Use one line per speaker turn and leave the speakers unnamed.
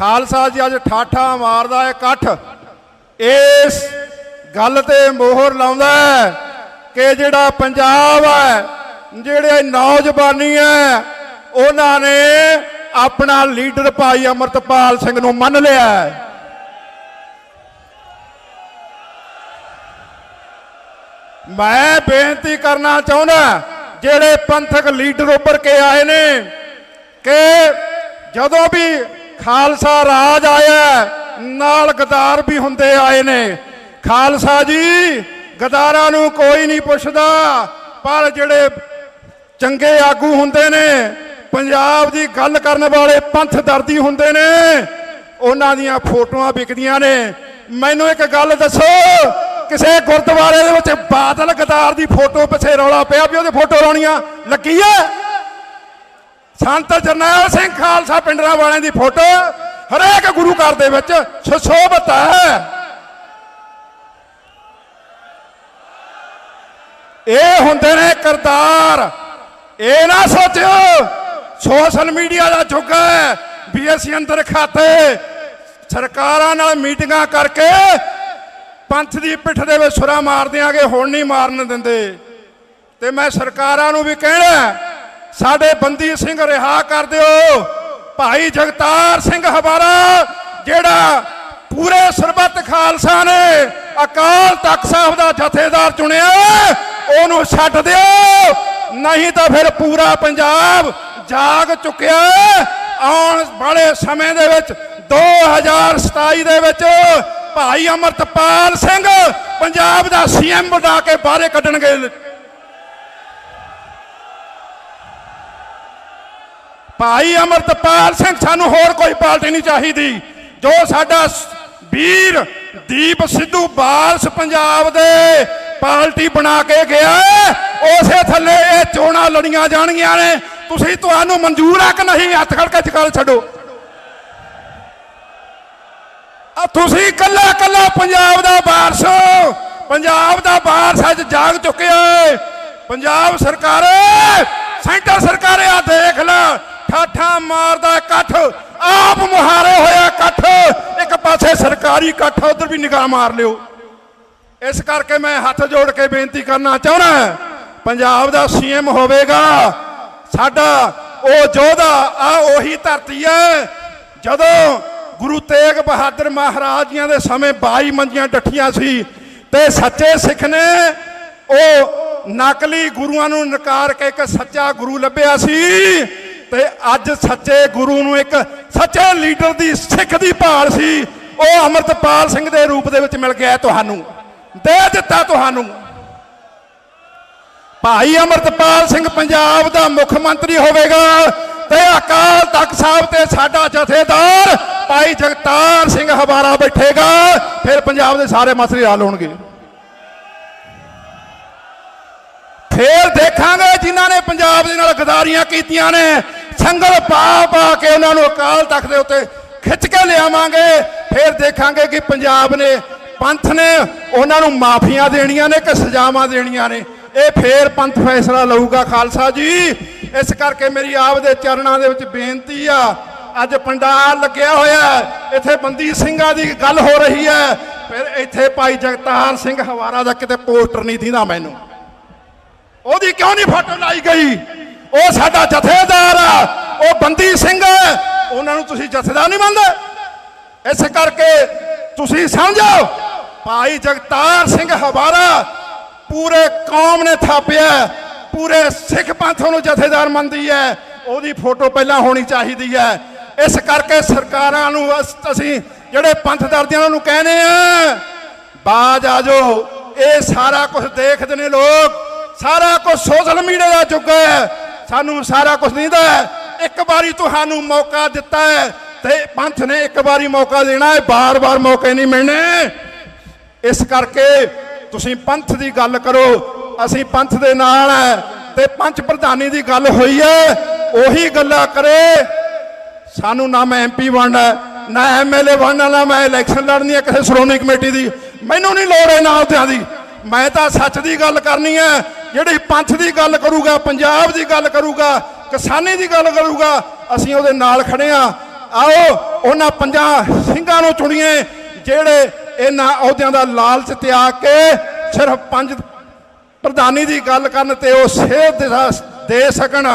ਖਾਲਸਾ ਜੀ ਅੱਜ ਠਾਠਾ ਮਾਰਦਾ ਹੈ ਇਕੱਠ। ਇਸ ਗੱਲ ਤੇ ਮੋਹਰ ਲਾਉਂਦਾ ਕਿ ਜਿਹੜਾ ਪੰਜਾਬ ਹੈ, ਜਿਹੜੇ ਨੌਜਵਾਨੀ ਹੈ, ਉਹਨਾਂ ਨੇ ਆਪਣਾ ਲੀਡਰ ਭਾਈ ਅਮਰਤਪਾਲ ਸਿੰਘ ਨੂੰ ਮੰਨ ਲਿਆ ਹੈ। ਮੈਂ ਬੇਨਤੀ ਕਰਨਾ ਚਾਹੁੰਦਾ ਜਿਹੜੇ ਪੰਥਕ ਲੀਡਰ ਉੱਪਰ ਕੇ ਆਏ ਨੇ, ਕਿ ਜਦੋਂ ਵੀ ਖਾਲਸਾ ਰਾਜ ਆਇਆ ਨਾਲ ਗਦਾਰ ਵੀ ਹੁੰਦੇ ਆਏ ਨੇ। ਖਾਲਸਾ ਜੀ, ਗਦਾਰਾਂ ਨੂੰ ਕੋਈ ਨਹੀਂ ਪੁੱਛਦਾ, ਪਰ ਜਿਹੜੇ ਚੰਗੇ ਆਗੂ ਹੁੰਦੇ ਨੇ, ਪੰਜਾਬ ਦੀ ਗੱਲ ਕਰਨ ਵਾਲੇ ਪੰਥ ਦਰਦੀ ਹੁੰਦੇ ਨੇ, ਉਹਨਾਂ ਦੀਆਂ ਫੋਟੋਆਂ ਵਿਕਦੀਆਂ ਨੇ। ਮੈਨੂੰ ਇੱਕ ਗੱਲ ਦੱਸੋ, ਕਿਸੇ ਗੁਰਦੁਆਰੇ ਦੇ ਵਿੱਚ ਬਾਦਲ ਗਦਾਰ ਦੀ ਫੋਟੋ ਪਿੱਛੇ ਰੌਲਾ ਪਿਆ ਵੀ ਉਹਦੇ ਫੋਟੋ ਲਾਉਣੀਆਂ ਲੱਗੀ ਹੈ ਸੰਤ ਜਰਨੈਲ ਸਿੰਘ ਖਾਲਸਾ ਪਿੰਡਰਾਂ ਵਾਲਿਆਂ ਦੀ ਫੋਟੋ ਹਰੇਕ ਗੁਰੂ ਘਰ ਦੇ ਵਿੱਚ ਸੁਸ਼ੋਭਿਤ ਹੈ। ਇਹ ਹੁੰਦੇ ਨੇ ਕਰਤਾਰ। ਇਹ ਨਾ ਸੋਚਿਓ ਸੋਸ਼ਲ ਮੀਡੀਆ ਦਾ ਯੁੱਗ ਹੈ, ਵੀ ਅਸੀਂ ਅੰਦਰ ਖਾਤੇ, ਸਰਕਾਰਾਂ ਨਾਲ ਮੀਟਿੰਗਾਂ ਕਰਕੇ ਪੰਥ ਦੀ ਪਿੱਠ ਦੇ ਵਿੱਚ ਸੁਰਾ ਮਾਰ ਦਿਆਂਗੇ, ਹੁਣ ਨਹੀਂ ਮਾਰਨ ਦਿੰਦੇ। ਤੇ ਮੈਂ ਸਰਕਾਰਾਂ ਨੂੰ ਵੀ ਕਹਿਣਾ ਸਾਡੇ ਬੰਦੀ ਸਿੰਘ ਰਿਹਾ ਕਰ ਦਿਓ। ਭਾਈ ਜਗਤਾਰ ਸਿੰਘ ਹਵਾਰਾ, ਜਿਹੜਾ ਪੂਰੇ ਸਰਬੱਤ ਖਾਲਸਾ ਨੇ ਅਕਾਲ ਤਖਤ ਸਾਹਿਬ ਦਾ ਜਥੇਦਾਰ ਚੁਣਿਆ, ਉਹਨੂੰ ਛੱਡ ਦਿਓ। ਨਹੀਂ ਤਾਂ ਫਿਰ ਪੂਰਾ ਪੰਜਾਬ ਜਾਗ ਚੁੱਕਿਆ। ਆਉਣ ਵਾਲੇ ਸਮੇਂ ਦੇ ਵਿੱਚ 2027 ਦੇ ਵਿੱਚ ਭਾਈ ਅਮਰਤਪਾਲ ਸਿੰਘ ਪੰਜਾਬ ਦਾ ਸੀਐਮ ਬਣਾ ਕੇ ਬਾਹਰੇ ਕੱਢਣਗੇ। ਭਾਈ ਅਮਰਤਪਾਲ ਸਿੰਘ ਸਾਨੂੰ ਹੋਰ ਕੋਈ ਪਾਰਟੀ ਨਹੀਂ ਚਾਹੀਦੀ। ਜੋ ਸਾਡਾ ਵੀਰ ਦੀਪ ਸਿੱਧੂ ਬਾਲਸ ਪੰਜਾਬ ਦੇ ਪਾਰਟੀ ਬਣਾ ਕੇ ਗਿਆ ਉਸੇ ਥੱਲੇ ਇਹ ਚੋਣਾਂ ਲੜੀਆਂ ਜਾਣਗੀਆਂ ਨੇ। ਤੁਸੀਂ ਤੁਹਾਨੂੰ ਮਨਜ਼ੂਰ ਆ ਕਿ ਨਹੀਂ? ਹੱਥ ਖੜ ਕੇ ਚਕਾਲ ਛੱਡੋ। ਆ ਤੁਸੀਂ ਕੱਲਾ ਕੱਲਾ ਪੰਜਾਬ ਦਾ ਵਾਰਸ ਪੰਜਾਬ ਦਾ ਵਾਰਸ ਅੱਜ ਜਾਗ ਚੁੱਕਿਆ ਏ ਪੰਜਾਬ ਸਰਕਾਰ, ਸੈਂਟਰ ਸਰਕਾਰ ਆ ਠਾਠਾ ਮਾਰਦਾ ਇਕੱਠ, ਆਪ ਮੁਹਾਰੇ ਹੋਇਆ ਇਕੱਠ। ਇੱਕ ਪਾਸੇ ਸਰਕਾਰੀ ਇਕੱਠ ਉਧਰ ਵੀ ਨਿਗਾਹ ਮਾਰ ਲਿਓ। ਇਸ ਕਰਕੇ ਮੈਂ ਹੱਥ ਜੋੜ ਕੇ ਬੇਨਤੀ ਕਰਨਾ ਚਾਹੁੰਦਾ ਪੰਜਾਬ ਦਾ ਸੀਐਮ ਹੋਵੇਗਾ। ਸਾਡਾ ਉਹ ਯੋਧਾ, ਆ ਉਹੀ ਧਰਤੀ ਹੈ, ਜਦੋਂ ਗੁਰੂ ਤੇਗ ਬਹਾਦਰ ਮਹਾਰਾਜ ਜੀਆਂ ਦੇ ਸਮੇਂ 22 ਮੰਜੀਆਂ ਡੱਠੀਆਂ ਸੀ, ਤੇ ਸੱਚੇ ਸਿੱਖ ਨੇ ਉਹ ਨਕਲੀ ਗੁਰੂਆਂ ਨੂੰ ਨਕਾਰ ਕੇ ਇੱਕ ਸੱਚਾ ਗੁਰੂ ਲੱਭਿਆ ਸੀ। ਤੇ ਅੱਜ ਸੱਚੇ ਗੁਰੂ ਨੂੰ ਇੱਕ ਸੱਚੇ ਲੀਡਰ ਦੀ ਸਿੱਖ ਦੀ ਭਾਲ ਸੀ, ਉਹ ਅਮਰਤਪਾਲ ਸਿੰਘ ਦੇ ਰੂਪ ਦੇ ਵਿੱਚ ਮਿਲ ਗਿਆ ਤੁਹਾਨੂੰ। ਦੇ ਦਿੱਤਾ ਤੁਹਾਨੂੰ। ਭਾਈ ਅਮਰਤਪਾਲ ਸਿੰਘ ਪੰਜਾਬ ਦਾ ਮੁੱਖ ਮੰਤਰੀ ਹੋਵੇਗਾ ਤੇ ਅਕਾਲ ਤਖਤ ਸਾਹਿਬ ਤੇ ਸਾਡਾ ਜਥੇਦਾਰ ਭਾਈ ਜਗਤਾਰ ਸਿੰਘ ਹਵਾਰਾ ਬੈਠੇਗਾ, ਫਿਰ ਪੰਜਾਬ ਦੇ ਸਾਰੇ ਮਸਲੇ ਹੱਲ ਹੋਣਗੇ। ਫੇਰ ਦੇਖਾਂਗੇ ਜਿਨ੍ਹਾਂ ਨੇ ਪੰਜਾਬ ਦੇ ਨਾਲ ਗਦਾਰੀਆਂ ਕੀਤੀਆਂ ਨੇ। ਸੰਗਲ ਪਾ ਪਾ ਕੇ ਉਹਨਾਂ ਨੂੰ ਅਕਾਲ ਤਖਤ ਦੇ ਉੱਤੇ ਖਿੱਚ ਕੇ ਲਿਆਵਾਂਗੇ। ਫਿਰ ਦੇਖਾਂਗੇ ਕਿ ਪੰਜਾਬ ਨੇ ਪੰਥ ਨੇ ਉਹਨਾਂ ਨੂੰ ਮਾਫੀਆਂ ਦੇਣੀਆਂ ਨੇ ਕਿ ਸਜ਼ਾਵਾਂ ਦੇਣੀਆਂ ਨੇ। ਇਹ ਫੇਰ ਪੰਥ ਫੈਸਲਾ ਲਊਗਾ ਖਾਲਸਾ ਜੀ। ਇਸ ਕਰਕੇ ਮੇਰੀ ਆਪ ਦੇ ਚਰਨਾਂ ਦੇ ਵਿੱਚ ਬੇਨਤੀ ਆ। ਅੱਜ ਪੰਡਾਲ ਲੱਗਿਆ ਹੋਇਆ ਇੱਥੇ ਬੰਦੀ ਸਿੰਘਾਂ ਦੀ ਗੱਲ ਹੋ ਰਹੀ ਹੈ। ਫਿਰ ਇੱਥੇ ਭਾਈ ਜਗਤਾਰ ਸਿੰਘ ਹਵਾਰਾ ਦਾ ਕਿਤੇ ਪੋਸਟਰ ਨਹੀਂ ਦਿੰਦਾ ਮੈਨੂੰ। ਉਹਦੀ ਕਿਉਂ ਨਹੀਂ ਫੋਟੋ ਲਾਈ ਗਈ? ਉਹ ਸਾਡਾ ਜਥੇਦਾਰ ਆ, ਉਹ ਬੰਦੀ ਸਿੰਘ ਹੈ, ਉਹਨਾਂ ਨੂੰ ਤੁਸੀਂ ਜਥੇਦਾਰ ਨਹੀਂ ਮੰਨਦੇ। ਇਸ ਕਰਕੇ ਤੁਸੀਂ ਸਮਝੋ, ਭਾਈ ਜਗਤਾਰ ਸਿੰਘ ਹਵਾਰਾ ਪੂਰੇ ਕੌਮ ਨੇ ਥਾਪਿਆ ਪੂਰੇ ਸਿੱਖ ਪੰਥ ਨੂੰ ਜਥੇਦਾਰ ਮੰਨਦੀ ਹੈ, ਉਹਦੀ ਫੋਟੋ ਪਹਿਲਾਂ ਹੋਣੀ ਚਾਹੀਦੀ ਹੈ। ਇਸ ਕਰਕੇ ਸਰਕਾਰਾਂ ਨੂੰ ਅਸੀਂ ਜਿਹੜੇ ਪੰਥ ਦਰਦੀਆਂ ਨੂੰ ਕਹਿੰਦੇ ਆ, ਬਾਜ ਆ ਜਾਓ, ਇਹ ਸਾਰਾ ਕੁਝ ਦੇਖਦੇ ਨੇ ਲੋਕ, ਸਾਰਾ ਕੁਝ ਸੋਸ਼ਲ ਮੀਡੀਆ ਦਾ ਯੁੱਗ ਹੈ। ਸਾਨੂੰ ਸਾਰਾ ਕੁਝ ਦਿੰਦਾ ਹੈ। ਇੱਕ ਵਾਰੀ ਤੁਹਾਨੂੰ ਮੌਕਾ ਦਿੱਤਾ ਹੈ ਤੇ ਪੰਥ ਨੇ ਇੱਕ ਵਾਰੀ ਮੌਕਾ ਦੇਣਾ ਹੈ। ਬਾਰ-ਬਾਰ ਮੌਕੇ ਨਹੀਂ ਮਿਲਣੇ। ਇਸ ਕਰਕੇ ਤੁਸੀਂ ਪੰਥ ਦੀ ਗੱਲ ਕਰੋ। ਅਸੀਂ ਪੰਥ ਦੇ ਨਾਲ ਹੈ ਤੇ ਪੰਚ ਪ੍ਰਧਾਨੀ ਦੀ ਗੱਲ ਹੋਈ ਹੈ। ਉਹੀ ਗੱਲਾਂ ਕਰੇ। ਸਾਨੂੰ ਨਾ ਮੈਂ ਐਮਪੀ ਬਣਨਾ ਹੈ, ਨਾ ਐਮਐਲਏ ਬਣਨਾ ਨਾ ਮੈਂ ਇਲੈਕਸ਼ਨ ਲੜਨੀ ਹੈ ਕਿਸੇ ਸ਼੍ਰੋਮਣੀ ਕਮੇਟੀ ਦੀ। ਮੈਨੂੰ ਨਹੀਂ ਲੋੜ ਹੈ ਨਾ ਅਹੁਦਿਆਂ ਦੀ। ਮੈਂ ਤਾਂ ਸੱਚ ਦੀ ਗੱਲ ਕਰਨੀ ਹੈ, ਜਿਹੜੀ ਪੰਥ ਦੀ ਗੱਲ ਕਰੂਗਾ, ਪੰਜਾਬ ਦੀ ਗੱਲ ਕਰੂਗਾ, ਕਿਸਾਨੀ ਦੀ ਗੱਲ ਕਰੂਗਾ, ਅਸੀਂ ਉਹਦੇ ਨਾਲ ਖੜੇ ਆ ਆਓ, ਉਹਨਾਂ ਪੰਜਾਂ ਸਿੰਘਾਂ ਨੂੰ ਚੁਣੀਏ, ਜਿਹੜੇ ਇਹਨਾਂ ਅਹੁਦਿਆਂ ਦਾ ਲਾਲਚ ਤਿਆਗ ਕੇ ਸਿਰਫ ਪੰਜ ਪ੍ਰਧਾਨੀ ਦੀ ਗੱਲ ਕਰਨ ਤੇ ਉਹ ਸੇਧ ਦੇ ਸਕਣ।